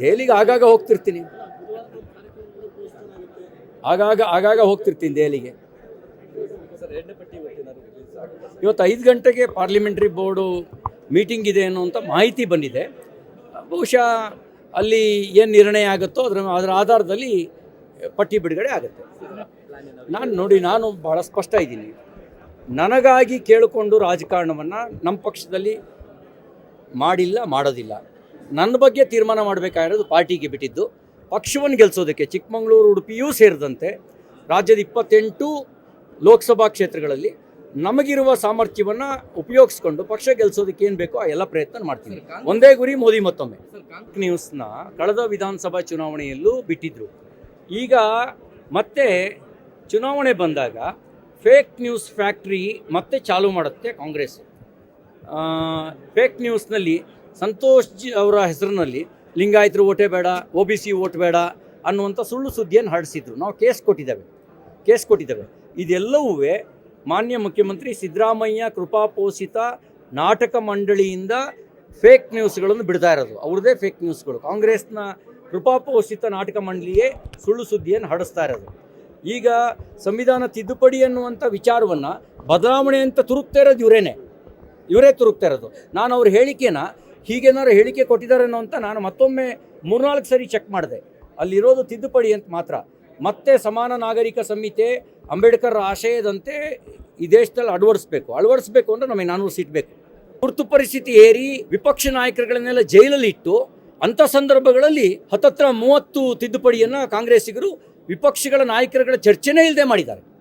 ದೆಹಲಿಗೆ ಆಗಾಗ ಹೋಗ್ತಿರ್ತೀನಿ. ಆಗಾಗ ಆಗಾಗ ಹೋಗ್ತಿರ್ತೀನಿ ದೆಹಲಿಗೆ. ಇವತ್ತು ಐದು ಗಂಟೆಗೆ ಪಾರ್ಲಿಮೆಂಟ್ರಿ ಬೋರ್ಡು ಮೀಟಿಂಗ್ ಇದೆ ಅನ್ನುವಂಥ ಮಾಹಿತಿ ಬಂದಿದೆ. ಬಹುಶಃ ಅಲ್ಲಿ ಏನು ನಿರ್ಣಯ ಆಗುತ್ತೋ ಅದರ ಅದರ ಆಧಾರದಲ್ಲಿ ಪಟ್ಟಿ ಬಿಡುಗಡೆ ಆಗುತ್ತೆ. ನಾನು ನೋಡಿ, ನಾನು ಭಾಳ ಸ್ಪಷ್ಟ ಇದ್ದೀನಿ. ನನಗಾಗಿ ಕೇಳಿಕೊಂಡು ರಾಜಕಾರಣವನ್ನು ನಮ್ಮ ಪಕ್ಷದಲ್ಲಿ ಮಾಡಿಲ್ಲ, ಮಾಡೋದಿಲ್ಲ. ನನ್ನ ಬಗ್ಗೆ ತೀರ್ಮಾನ ಮಾಡಬೇಕಾಗಿರೋದು ಪಾರ್ಟಿಗೆ ಬಿಟ್ಟಿದ್ದು. ಪಕ್ಷವನ್ನು ಗೆಲ್ಲಿಸೋದಕ್ಕೆ ಚಿಕ್ಕಮಗಳೂರು ಉಡುಪಿಯೂ ಸೇರಿದಂತೆ ರಾಜ್ಯದ ಇಪ್ಪತ್ತೆಂಟು ಲೋಕಸಭಾ ಕ್ಷೇತ್ರಗಳಲ್ಲಿ ನಮಗಿರುವ ಸಾಮರ್ಥ್ಯವನ್ನು ಉಪಯೋಗಿಸ್ಕೊಂಡು ಪಕ್ಷ ಗೆಲ್ಲಿಸೋದಕ್ಕೆ ಏನು ಬೇಕೋ ಆ ಎಲ್ಲ ಪ್ರಯತ್ನ ಮಾಡ್ತೀನಿ. ಒಂದೇ ಗುರಿ ಮೋದಿ ಮತ್ತೊಮ್ಮೆ. ನ್ಯೂಸ್ನ ಕಳೆದ ವಿಧಾನಸಭಾ ಚುನಾವಣೆಯಲ್ಲೂ ಬಿಟ್ಟಿದ್ರು. ಈಗ ಮತ್ತೆ ಚುನಾವಣೆ ಬಂದಾಗ ಫೇಕ್ ನ್ಯೂಸ್ ಫ್ಯಾಕ್ಟ್ರಿ ಮತ್ತೆ ಚಾಲೂ ಮಾಡುತ್ತೆ ಕಾಂಗ್ರೆಸ್. ಫೇಕ್ ನ್ಯೂಸ್ನಲ್ಲಿ ಸಂತೋಷ್ ಜಿ ಅವರ ಹೆಸರಿನಲ್ಲಿ ಲಿಂಗಾಯತರು ಓಟೇ ಬೇಡ, ಒ ಬಿ ಸಿ ಓಟ್ ಬೇಡ ಅನ್ನುವಂಥ ಸುಳ್ಳು ಸುದ್ದಿಯನ್ನು ಹರಡಿಸಿದ್ರು. ನಾವು ಕೇಸ್ ಕೊಟ್ಟಿದ್ದೇವೆ. ಕೇಸ್ ಕೊಟ್ಟಿದ್ದೇವೆ. ಇದೆಲ್ಲವೂ ಮಾನ್ಯ ಮುಖ್ಯಮಂತ್ರಿ ಸಿದ್ದರಾಮಯ್ಯ ಕೃಪಾಪೋಷಿತ ನಾಟಕ ಮಂಡಳಿಯಿಂದ ಫೇಕ್ ನ್ಯೂಸ್ಗಳನ್ನು ಬಿಡ್ತಾ ಇರೋದು. ಅವ್ರದ್ದೇ ಫೇಕ್ ನ್ಯೂಸ್ಗಳು ಕಾಂಗ್ರೆಸ್ನ ಕೃಪಾಪೋಷಿತ ನಾಟಕ ಮಂಡಳಿಯೇ ಸುಳ್ಳು ಸುದ್ದಿಯನ್ನು ಹರಡಿಸ್ತಾ ಇರೋದು. ಈಗ ಸಂವಿಧಾನ ತಿದ್ದುಪಡಿ ಅನ್ನುವಂಥ ವಿಚಾರವನ್ನು ಬದಲಾವಣೆ ಅಂತ ತುರುಕ್ತಾ ಇರೋದು ಇವರೇನೆ. ಇವರೇ ತುರುಕ್ತಾ ಇರೋದು. ನಾನು ಅವ್ರ ಹೇಳಿಕೆನ ಹೀಗೇನಾದ್ರು ಹೇಳಿಕೆ ಕೊಟ್ಟಿದ್ದಾರೇನೋ ಅಂತ ನಾನು ಮತ್ತೊಮ್ಮೆ ಮೂರ್ನಾಲ್ಕು ಸರಿ ಚೆಕ್ ಮಾಡಿದೆ. ಅಲ್ಲಿರೋದು ತಿದ್ದುಪಡಿ ಅಂತ ಮಾತ್ರ. ಮತ್ತೆ ಸಮಾನ ನಾಗರಿಕ ಸಂಹಿತೆ ಅಂಬೇಡ್ಕರ್ ಆಶಯದಂತೆ ಈ ದೇಶದಲ್ಲಿ ಅಳವಡಿಸ್ಬೇಕು. ಅಳವಡಿಸ್ಬೇಕು ಅಂದರೆ ನಮಗೆ ನಾನು ಸೀಟ್ ಬೇಕು. ತುರ್ತು ಪರಿಸ್ಥಿತಿ ಏರಿ ವಿಪಕ್ಷ ನಾಯಕರುಗಳನ್ನೆಲ್ಲ ಜೈಲಲ್ಲಿ ಇಟ್ಟು ಅಂಥ ಸಂದರ್ಭಗಳಲ್ಲಿ ಹತ್ತತ್ರ ಮೂವತ್ತು ತಿದ್ದುಪಡಿಯನ್ನು ಕಾಂಗ್ರೆಸ್ಸಿಗರು ವಿಪಕ್ಷಗಳ ನಾಯಕರುಗಳ ಚರ್ಚೆನೇ ಇಲ್ಲದೆ ಮಾಡಿದ್ದಾರೆ.